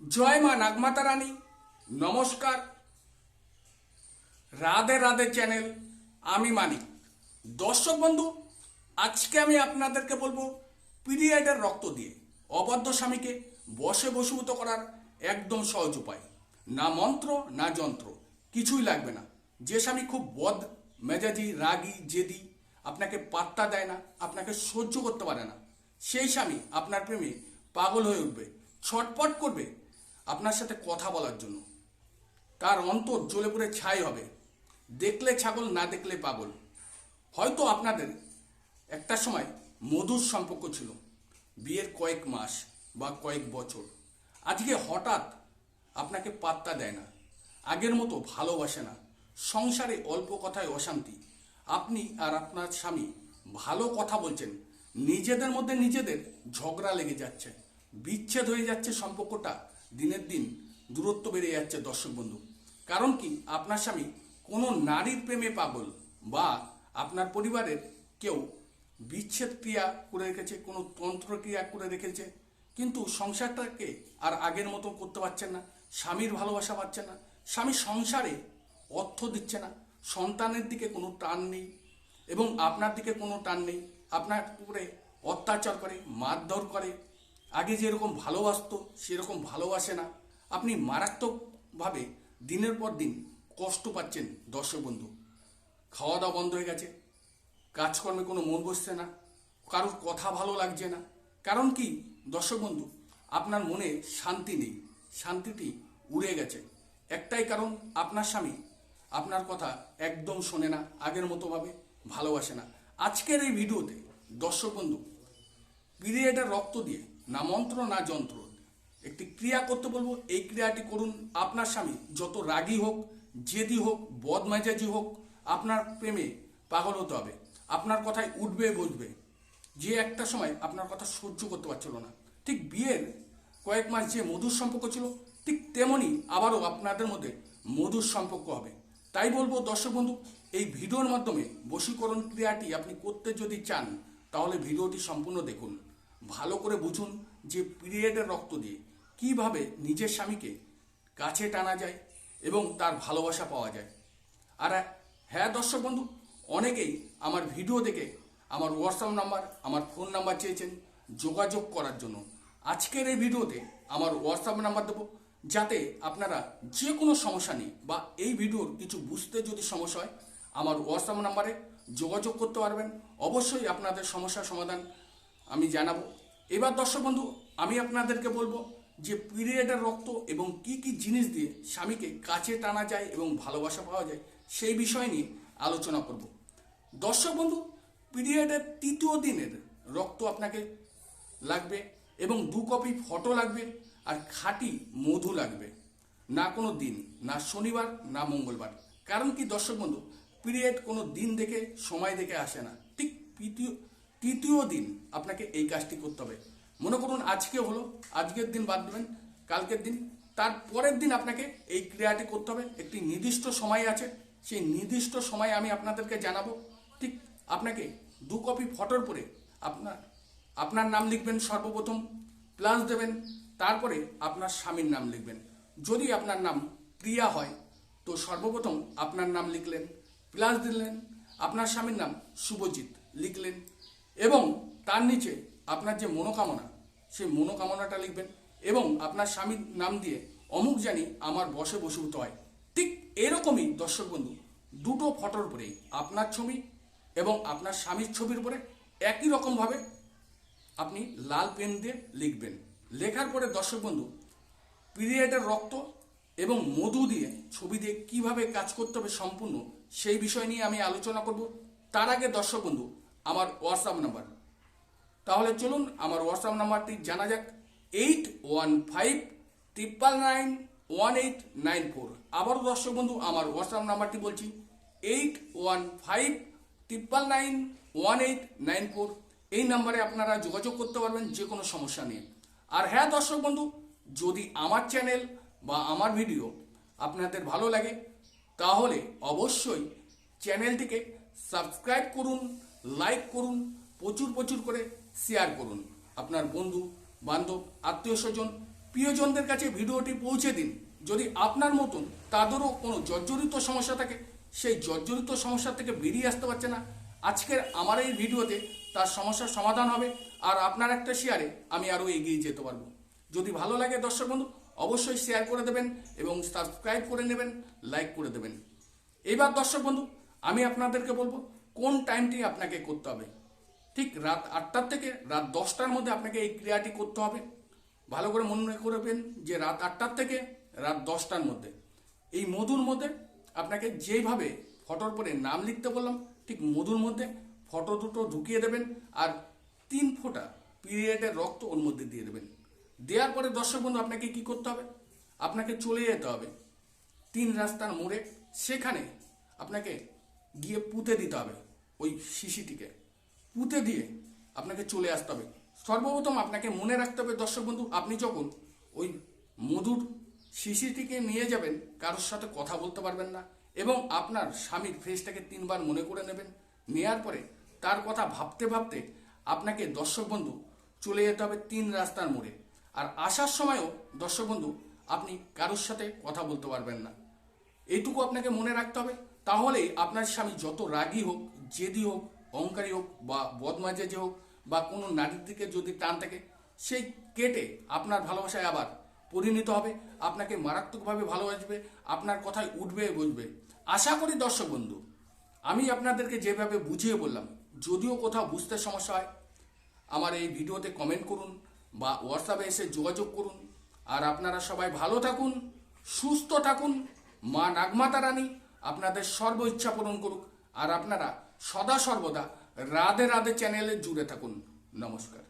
জয় মা নাগমাতা রানী নমস্কার। রাধে রাধে চ্যানেল, আমি মানিক। দর্শক বন্ধু, আজকে আমি আপনাদেরকে বলব পিরিয়ডের রক্ত দিয়ে অবদ্ধ স্বামীকে বসে বসীভূত করার একদম সহজ উপায়। না মন্ত্র, না যন্ত্র, কিছুই লাগবে না। যে স্বামী খুব বদ, মেজাজি, রাগী, জেদি, আপনাকে পাত্তা দেয় না, আপনাকে সহ্য করতে পারে না, সেই স্বামী আপনার প্রেমে পাগল হয়ে উঠবে, ছটপট করবে আপনার সাথে কথা বলার জন্য। তার অন্তর জ্বলে পড়ে ছাই হবে। দেখলে ছাগল, না দেখলে পাগল। হয়তো আপনাদের একটা সময় মধুর সম্পর্ক ছিল। বিয়ের কয়েক মাস বা কয়েক বছর। আজকে হঠাৎ আপনাকে পাত্তা দেয় না। আগের মতো ভালোবাসে না। সংসারে অল্প কথায় অশান্তি। আপনি আর আপনার স্বামী ভালো কথা বলছেন। নিজেদের মধ্যে নিজেদের ঝগড়া লেগে যাচ্ছে। বিচ্ছেদ হয়ে যাচ্ছে সম্পর্কটা। দিনের দিন দূরত্ব বেড়ে যাচ্ছে দর্শক বন্ধু। কারণ কি? আপনার স্বামী কোনো নারীর প্রেমে পাগল বা আপনার পরিবারের কেউ বিচ্ছেদ ক্রিয়া করে রেখেছে, কোনো তন্ত্র ক্রিয়া করে রেখেছে, কিন্তু সংসারটাকে আর আগের মতো করতে পারছেন না, স্বামীর ভালোবাসা পাচ্ছেন না, স্বামী সংসারে অর্থ দিচ্ছে না, সন্তানের দিকে কোনো টান নেই এবং আপনার দিকে কোনো টান নেই। আপনার উপরে অত্যাচার করে, মারধর করে আগে যেরকম ভালোবাসত, সেরকম ভালোবাসে না। আপনি মারাত্মকভাবে দিনের পর দিন কষ্ট পাচ্ছেন দর্শক বন্ধু। খাওয়া দাওয়া বন্ধ হয়ে গেছে। কাজকর্মে কোনো মন বসছে না। কারোর কথা ভালো লাগছে না। কারণ কি, দর্শক বন্ধু, আপনার মনে শান্তি নেই। শান্তিটি উড়ে গেছে। একটাই কারণ, আপনার স্বামী আপনার কথা একদম শোনে না, আগের মতোভাবে ভালোবাসে না। আজকের এই ভিডিওতে দর্শক বন্ধু, পিরিয়ডের রক্ত দিয়ে না মন্ত্র, না যন্ত্র। একটি ক্রিয়া করতে বলব, এই ক্রিয়াটি করুন আপনার স্বামী। যত রাগী হোক, জেদি হোক, বদমেজাজি হোক, আপনার প্রেমে পাগল হতে হবে। আপনার কথায় উঠবে, বসবে। যে একটা সময় আপনার কথা সহ্য করতে পারছিল না। ঠিক বিয়ের কয়েক মাস যে মধুর সম্পর্ক ছিল, ঠিক তেমনি আবারও আপনাদের মধ্যে মধুর সম্পর্ক হবে। তাই বলব, দর্শক বন্ধু, এই ভিডিওর মাধ্যমে বশীকরণ ক্রিয়াটি আপনি করতে যদি চান, তাহলে ভিডিওটি সম্পূর্ণ দেখুন। ভালো করে বুঝুন যে পিরিয়ডের রক্ত দিয়ে কীভাবে নিজের স্বামীকে কাছে টানা যায় এবং তার ভালোবাসা পাওয়া যায়। আর হ্যাঁ দর্শক বন্ধু, অনেকেই আমার ভিডিও দেখে আমার হোয়াটসঅ্যাপ নাম্বার আমার ফোন নাম্বার চেয়েছেন যোগাযোগ করার জন্য। আজকের এই ভিডিওতে আমার হোয়াটসঅ্যাপ নাম্বার দেবো যাতে আপনারা যে কোনো সমস্যা নেই বা এই ভিডিওর কিছু বুঝতে যদি সমস্যা হয়, আমার হোয়াটসঅ্যাপ নাম্বারে যোগাযোগ করতে পারবেন। অবশ্যই আপনাদের সমস্যার সমাধান আমি জানাব। এবার দর্শক বন্ধু, আমি আপনাদেরকে বলব যে পিরিয়ডের রক্ত এবং কি কি জিনিস দিয়ে স্বামীকে কাছে টানা যায় এবং ভালোবাসা পাওয়া যায়, সেই বিষয় নিয়ে আলোচনা করব। দর্শক বন্ধু, পিরিয়ডের তৃতীয় দিনের রক্ত আপনাকে লাগবে এবং দু কপি ফটো লাগবে আর খাঁটি মধু লাগবে। না কোনো দিন, না শনিবার, না মঙ্গলবার। কারণ কি দর্শক বন্ধু, পিরিয়ড কোনো দিন দেখে, সময় দেখে আসে না। ঠিক তৃতীয় তৃতীয় দিন আপনাকে এই কাজটি করতে হবে। মনে করুন আজকে হলো, আজকের দিন বাদ দেবেন, কালকের দিন। তার পরের দিন আপনাকে এই ক্রিয়াটি করতে হবে। একটি নির্দিষ্ট সময় আছে, সেই নির্দিষ্ট সময় আমি আপনাদেরকে জানাব। ঠিক আপনাকে দু কপি ফটোর পরে আপনার আপনার নাম লিখবেন সর্বপ্রথম, প্লাস দেবেন, তারপরে আপনার স্বামীর নাম লিখবেন। যদি আপনার নাম প্রিয়া হয়, তো সর্বপ্রথম আপনার নাম লিখলেন, প্লাস দিলেন, আপনার স্বামীর নাম শুভজিৎ লিখলেন। এবং তার নিচে আপনার যে মনোকামনা, সেই মনোকামনাটা লিখবেন এবং আপনার স্বামীর নাম দিয়ে অমুক জানি আমার বসে বসীভূত হয়। ঠিক এরকমই দর্শক বন্ধু, দুটো ফটোর উপরে আপনার ছবি এবং আপনার স্বামীর ছবির উপরে একই রকমভাবে আপনি লাল পেন দিয়ে লিখবেন। লেখার পরে দর্শক বন্ধু, পিরিয়ডের রক্ত এবং মধু দিয়ে ছবি দিয়ে কীভাবে কাজ করতে হবে সম্পূর্ণ সেই বিষয় নিয়ে আমি আলোচনা করব। তার আগে দর্শক বন্ধু আমার হোয়াটসঅ্যাপ নাম্বার তাহলে চলুন আমার হোয়াটসঅ্যাপ নাম্বারটি জানা যাক। Eight one five triple nine one eight nine four আবারও দর্শক বন্ধু, আমার হোয়াটসঅ্যাপ নাম্বারটি বলছি eight one five triple nine one eight nine four এই নাম্বারে আপনারা যোগাযোগ করতে পারবেন যে কোনো সমস্যা নিয়ে। আর হ্যাঁ দর্শক বন্ধু, যদি আমার চ্যানেল বা আমার ভিডিও আপনাদের ভালো লাগে, তাহলে অবশ্যই চ্যানেলটিকে সাবস্ক্রাইব করুন। লাইক করুন, প্রচুর প্রচুর করে শেয়ার করুন। আপনার বন্ধু, বান্ধব, আত্মীয় স্বজন, প্রিয়জনদের কাছে ভিডিওটি পৌঁছে দিন। যদি আপনার মতন তাদেরও কোনো জর্জরিত সমস্যা থাকে, সেই জর্জরিত সমস্যা থেকে বেরিয়ে আসতে পারছে না। আজকের আমার এই ভিডিওতে তার সমস্যার সমাধান হবে, আর আপনার একটা শেয়ারে আমি আরও এগিয়ে যেতে পারব। যদি ভালো লাগে দর্শক বন্ধু, অবশ্যই শেয়ার করে দেবেন এবং সাবস্ক্রাইব করে নেবেন লাইক করে দেবেন। এবার দর্শক বন্ধু, আমি আপনাদেরকে বলব কোন টাইমটি আপনাকে করতে হবে? ঠিক রাত আটটার থেকে রাত দশটার মধ্যে আপনাকে এই ক্রিয়াটি করতে হবে। ভালো করে মনে করবেন যে রাত আটটার থেকে রাত দশটার মধ্যে। এই মধুর মধ্যে আপনাকে যেভাবে ফটোর পরে নাম লিখতে বললাম, ঠিক মধুর মধ্যে ফটো দুটো ঢুকিয়ে দেবেন আর তিন ফোঁটা পিরিয়ডের রক্ত ওর মধ্যে দিয়ে দেবেন। দেওয়ার পরে দর্শক বন্ধু, আপনাকে কি করতে হবে? আপনাকে চলে যেতে হবে। তিন রাস্তার মোড়ে। সেখানে আপনাকে গিয়ে পুঁতে দিতে হবে ওই শিশিটিকে। পুঁতে দিয়ে আপনাকে চলে আসতে হবে। সর্বপ্রথম আপনাকে মনে রাখতে হবে দর্শক বন্ধু, আপনি যখন ওই মধুর শিশিটিকে নিয়ে যাবেন, কারোর সাথে কথা বলতে পারবেন না এবং আপনার স্বামীর ফেসটাকে তিনবার মনে করে নেবেন, নেয়ার পরে তার কথা ভাবতে ভাবতে আপনাকে দর্শক বন্ধু চলে যেতে হবে তিন রাস্তার মোড়ে। আর আসার সময়ও দর্শক বন্ধু, আপনি কারোর সাথে কথা বলতে পারবেন না। এইটুকু আপনাকে মনে রাখতে হবে। তাহলেই আপনার স্বামী যত রাগী হোক, জেদি হোক, অহংকারী হোক বা বদমাজেজে হোক বা কোনো নারীর দিকে যদি টান থাকে, সেই কেটে আপনার ভালোবাসায় আবার পরিণত হবে, আপনাকে মারাত্মকভাবে ভালোবাসবে, আপনার কথায় উঠবে, বসবে। আশা করি দর্শক বন্ধু, আমি আপনাদেরকে যেভাবে বুঝিয়ে বললাম, যদিও কোথাও বুঝতে সমস্যা হয়, আমার এই ভিডিওতে কমেন্ট করুন বা হোয়াটসঅ্যাপে এসে যোগাযোগ করুন। আর আপনারা সবাই ভালো থাকুন, সুস্থ থাকুন, মা নাগমাতা রানী। আপনাদের সর্ব ইচ্ছা পূরণ করুক। আর আপনারা সদা সর্বদা রাধে রাধে চ্যানেলে জুড়ে থাকুন। নমস্কার।